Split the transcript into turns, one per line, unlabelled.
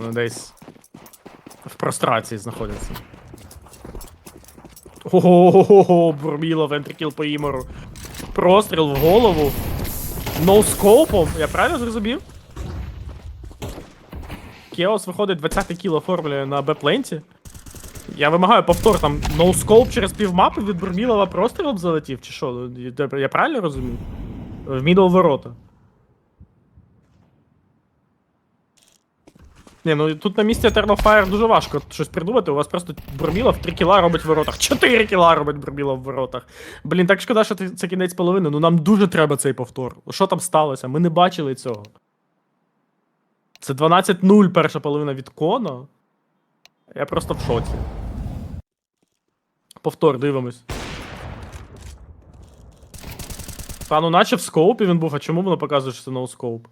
Вони десь в прострації знаходяться. Ого, Бурміло, вентрикіл по імору. Простріл в голову. Ноускопом. Я правильно зрозумів? Кеос виходить 20 кіл оформлює на Б-пленті. Я вимагаю повтор, там ноускоп через півмапи від Бурмілова прострілом залетів, чи що? Я- Я правильно розумію? В мідл ворота. Ні, ну тут на місці Eternal Fire дуже важко щось придумати. У вас просто Бурмілов 3 кіла робить в воротах. 4 кіла робить Бурмілов в воротах. Блін, так шкода, що це кінець половини. Ну нам дуже треба цей повтор. Що там сталося? Ми не бачили цього. Це 12-0 перша половина від Коно. Я просто в шоці. Повтор, дивимось. Та ну наче в скоупі він був, а чому воно показує, що це ноускоуп?